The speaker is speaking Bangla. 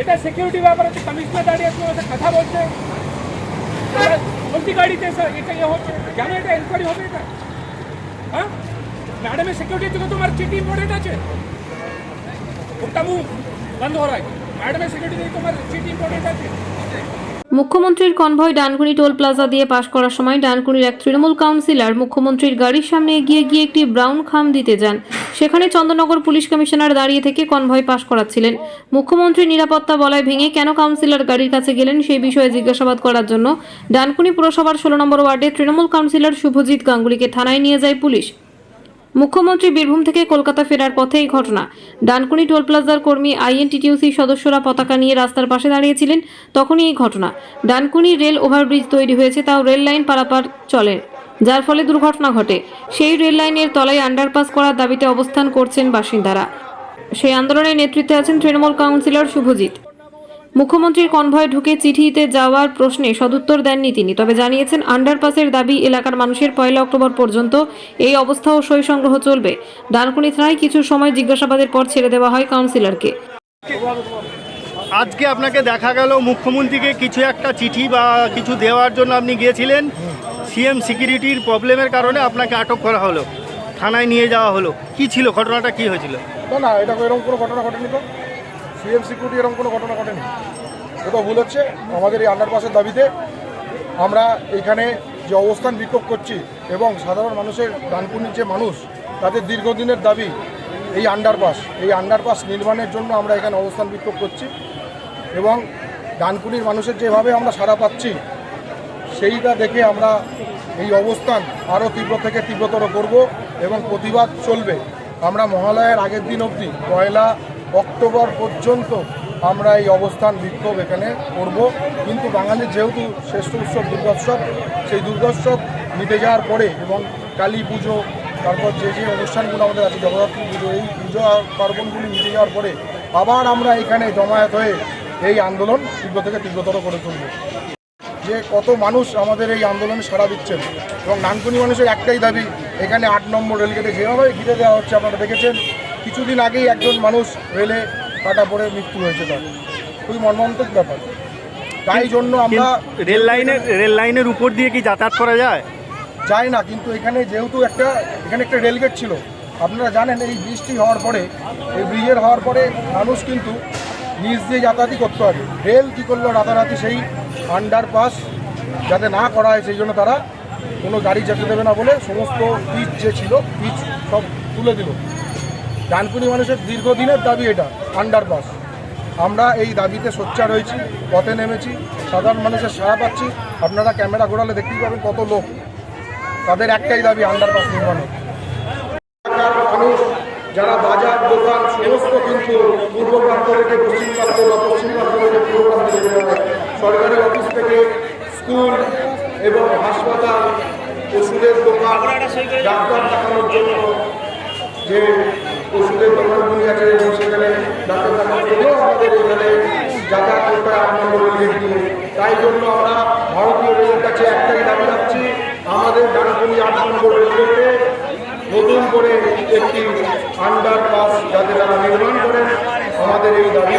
এটা সিকিউরিটি ব্যাপারে কমিশনার দাঁড়িয়ে আছে কথা বলছে। হ্যাঁ? কোনটি গাড়িতে স্যার এটা ইয়ে হচ্ছে। কেন এটা এনকোয়ারি হবে এটা? হ্যাঁ? ম্যাডামের সিকিউরিটির জন্য তোমার চিঠি ইম্পর্টেন্ট আছে ওটা মুখ বন্ধ হওয়ার ম্যাডামের সিকিউরিটি তোমার চিঠি ইম্পর্টেন্ট আছে মুখ্যমন্ত্রীর কনভয় ডানকুনি টোল প্লাজা দিয়ে পাশ করার সময় ডানকুনির এক তৃণমূল কাউন্সিলর মুখ্যমন্ত্রীর গাড়ির সামনে এগিয়ে গিয়ে একটি ব্রাউন খাম দিতে যান। সেখানে চন্দননগর পুলিশ কমিশনার দাঁড়িয়ে থেকে কনভয় পাশ করাচ্ছিলেন। মুখ্যমন্ত্রী নিরাপত্তা বলয় ভেঙে কেন কাউন্সিলর গাড়ির কাছে গেলেন সেই বিষয়ে জিজ্ঞাসাবাদ করার জন্য ডানকুনি পুরসভার ষোলো নম্বর ওয়ার্ডে তৃণমূল কাউন্সিলর শুভজিৎ গাঙ্গুলিকে থানায় নিয়ে যায় পুলিশ। মুখ্যমন্ত্রী বীরভূম থেকে কলকাতা ফেরার পথে এই ঘটনা। ডানকুনি টোল প্লাজার কর্মী আইএনটিটিউসি সদস্যরা পতাকা নিয়ে রাস্তার পাশে দাঁড়িয়েছিলেন, তখনই এই ঘটনা। ডানকুনি রেল ওভারব্রিজ তৈরি হয়েছে, তাও রেল লাইন পারাপার চলে, যার ফলে দুর্ঘটনা ঘটে। সেই রেল লাইনের তলায় আন্ডারপাস করার দাবিতে অবস্থান করছেন বাসিন্দারা। সেই আন্দোলনের নেতৃত্বে আছেন তৃণমূল কাউন্সিলর শুভজিৎ। মুখ্যমন্ত্রীর কনভয় ঢুকে চিঠিতে যাওয়ার প্রশ্নে সদুত্তর দেননি তিনি তবে জানিয়েছেন আন্ডারপাসের দাবি এলাকার মানুষের পয়লা অক্টোবর পর্যন্ত এই অবস্থা ও সই সংগ্রহ চলবে। ডানকুনি থানায় কিছু সময় জিজ্ঞাসাবাদের পর ছেড়ে দেওয়া হয় কাউন্সিলরকে। আজকে আপনাকে দেখা গেল মুখ্যমন্ত্রীকে কিছু একটা চিঠি বা কিছু দেওয়ার জন্য আপনি গিয়েছিলেন। সিএম সিকিউরিটির প্রবলেমের কারণে আপনাকে আটক করা হলো থানায় নিয়ে যাওয়া হলো। কি ছিল ঘটনাটা কি হয়েছিল? না না এটা এরকম কোনো ঘটনা ঘটেনি তো। সিএম সিকিউরিটি এরকম কোনো ঘটনা ঘটেনি। কোথাও ভুল হচ্ছে, আমাদের এই আন্ডারপাসের দাবিতে আমরা এইখানে যে অবস্থান বিক্ষোভ করছি এবং সাধারণ মানুষের ডানকুনির যে মানুষ, তাদের দীর্ঘদিনের দাবি এই আন্ডারপাস এই আন্ডারপাস নির্মাণের জন্য আমরা এখানে অবস্থান বিক্ষোভ করছি এবং ডানকুনির মানুষের যেভাবে আমরা সাড়া পাচ্ছি, সেইটা দেখে আমরা এই অবস্থান আরও তীব্র থেকে তীব্রতর করব এবং প্রতিবাদ চলবে। আমরা মহালয়ের আগের দিন অবধি পয়লা অক্টোবর পর্যন্ত আমরা এই অবস্থান বিক্ষোভ এখানে করব। কিন্তু বাঙালির যেহেতু শ্রেষ্ঠ উৎসব দুর্গোৎসব, সেই দুর্গোৎসব মিটে যাওয়ার পরে এবং কালী পুজো, তারপর যে যে অনুষ্ঠানগুলো আমাদের আছে, জগদ্ধাত্রী পুজো, এই পুজো পার্বণগুলি মিটে যাওয়ার পরে আবার আমরা এখানে জমায়েত হয়ে এই আন্দোলন তীব্র থেকে তীব্রতর করে তুলব। যে কত মানুষ আমাদের এই আন্দোলনে সাড়া দিচ্ছেন এবং নানকুনি মানুষের একটাই দাবি, এখানে আট নম্বর রেলগেটে যেভাবে ঘিরে দেওয়া হচ্ছে আপনারা দেখেছেন কিছুদিন আগেই একজন মানুষ রেলে কাটা পড়ে মৃত্যু হয়েছে তার। খুবই মর্মান্তক ব্যাপার। তাই জন্য আমরা রেল লাইনের রেল লাইনের উপর দিয়ে কি যাতায়াত করা যায়? যাই না কিন্তু এখানে যেহেতু একটা এখানে একটা রেলগেট ছিল। আপনারা জানেন এই বৃষ্টি হওয়ার পরে এই ব্রিজের হওয়ার পরে মানুষ কিন্তু নিচ দিয়ে যাতায়াতই করতে হবে রেল কী করল রাতারাতি সেই আন্ডারপাস যাতে না করা হয় সেই জন্য তারা কোনো গাড়ি যেতে দেবে না বলে সমস্ত পিচ যে ছিল পিচ সব তুলে দিল। ডানকুনি মানুষের দীর্ঘদিনের দাবি এটা আন্ডারপাস আমরা এই দাবিতে সোচ্চার হয়েছি, পথে নেমেছি, সাধারণ মানুষের সাড়া পাচ্ছি। আপনারা ক্যামেরা ঘোরালে দেখতেই পাবেন কত লোক। তাদের একটাই দাবি আন্ডারপাস নির্মাণে মানুষ, যারা বাজার, দোকান, সমস্ত কিন্তু পূর্ব প্রান্ত থেকে পশ্চিম প্রান্ত বা পশ্চিম প্রান্ত থেকে পূর্ব প্রান্তে সরকারি অফিস থেকে স্কুল এবং হাসপাতাল, ওষুধের দোকান, ডাক্তার দেখানোর জন্য যে ওষুধের দোকানগুলি আছে, এবং সেখানে ডাক্তার দেখানোর আমাদের এখানে যাতায়াত করতে আপনার দিয়ে তাই জন্য আমরা ভারতীয় রেলের কাছে একটাই দাবি রাখছি, আমাদের ডানকুনি আট নম্বর নতুন করে একটি আন্ডারপাস যাতে তারা নির্মাণ করেন, আমাদের এই দাবি।